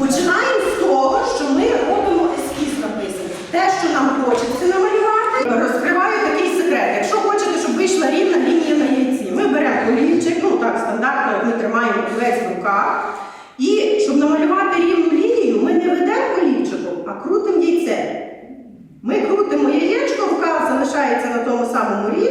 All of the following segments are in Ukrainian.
Починаємо з того, що ми робимо ескіз на. Те, що нам хочеться намалювати, розкриваю такий секрет. Якщо хочете, щоб вийшла рівна лінія на яйці, ми беремо олівчик, ну так стандартно, як ми тримаємо олівець в руках. І щоб намалювати рівну лінію, ми не ведемо олівчиком, а крутимо яйце. Ми крутимо яєчко, рука залишається на тому самому рівні,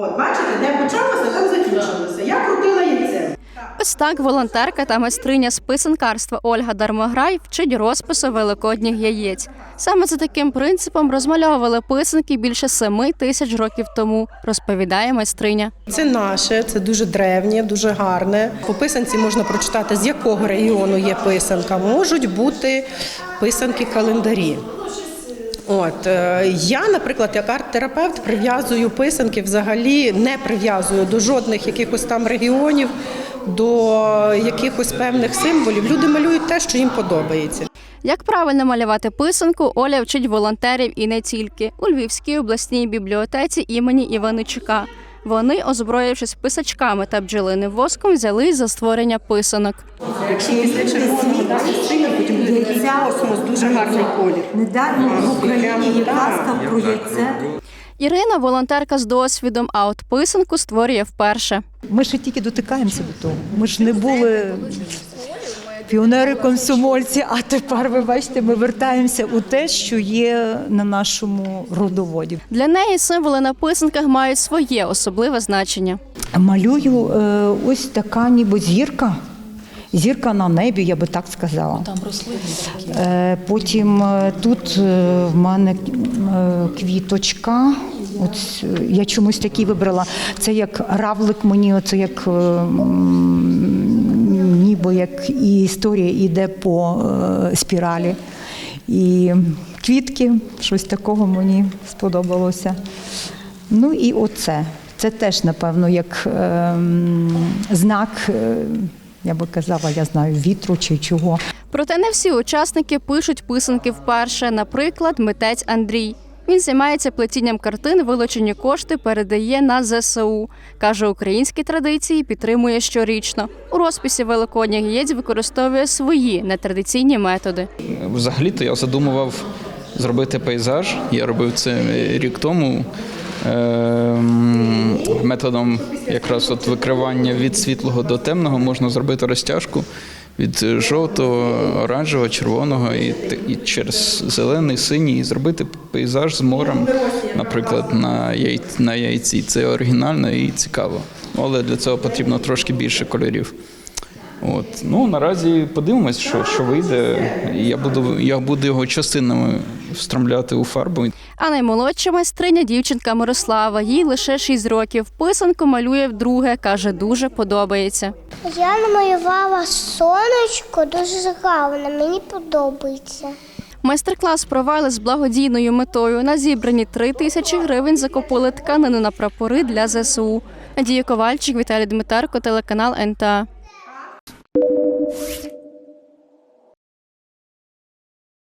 От, бачите, де почалося, там закінчилося. Я крутила яйце. Ось так волонтерка та майстриня з писанкарства Ольга Дармограй вчить розпису великодніх яєць. Саме за таким принципом розмальовували писанки більше семи тисяч років тому, розповідає майстриня. Це наше, це дуже древнє, дуже гарне. По писанці можна прочитати, з якого регіону є писанка. Можуть бути писанки календарі. От е, я, наприклад, як арт-терапевт, прив'язую писанки взагалі не прив'язую до жодних якихось там регіонів, до якихось певних символів. Люди малюють те, що їм подобається. Як правильно малювати писанку, Оля вчить волонтерів і не тільки у Львівській обласній бібліотеці імені Іваничука. Вони, озброївшись писачками та бджолиним воском, взялись за створення писанок. Якщо після потім космос, дуже гарний колір. Недармо в Україні є казка про яйце. Ірина волонтерка з досвідом, а от писанку створює вперше. Ми ще тільки дотикаємося до того. Ми ж не були піонери комсомольці, а тепер, ви бачите, ми вертаємося у те, що є на нашому родоводі. Для неї символи на писанках мають своє особливе значення. Малюю е, ось така ніби зірка. Зірка на небі, я би так сказала. Там рослини такі. Е, потім е, тут е, в мене квіточка. От я чомусь такі вибрала. Це як равлик мені, оце як е, ніби як і історія йде по спіралі. І квітки, щось такого мені сподобалося. Ну і оце. Це теж, напевно, як ем, знак, е, я би казала, я знаю, вітру чи чого. Проте не всі учасники пишуть писанки вперше. Наприклад, митець Андрій. Він займається плетінням картин, вилучені кошти передає на ЗСУ. Каже, українські традиції підтримує щорічно. У розписі великодніх яєць використовує свої нетрадиційні методи. Взагалі-то я задумував зробити пейзаж. Я робив це рік тому. Методом якраз от викривання від світлого до темного можна зробити розтяжку від жовтого, оранжевого, червоного і, і через зелений, синій, і зробити пейзаж з морем, наприклад, на, яй, на яйці. Це оригінально і цікаво. Але для цього потрібно трошки більше кольорів. От. Ну, наразі подивимось, що, що вийде. Я буду, я буду його частинами встромляти у фарбу. А наймолодша майстриня дівчинка Мирослава. Їй лише 6 років. Писанку малює вдруге. каже, дуже подобається. Я намалювала сонечко дуже гарно, мені подобається. Майстер-клас провели з благодійною метою. На зібрані 3 тисячі гривень закупили тканину на прапори для ЗСУ. Надія Ковальчик, Віталій Дмитерко, телеканал НТА.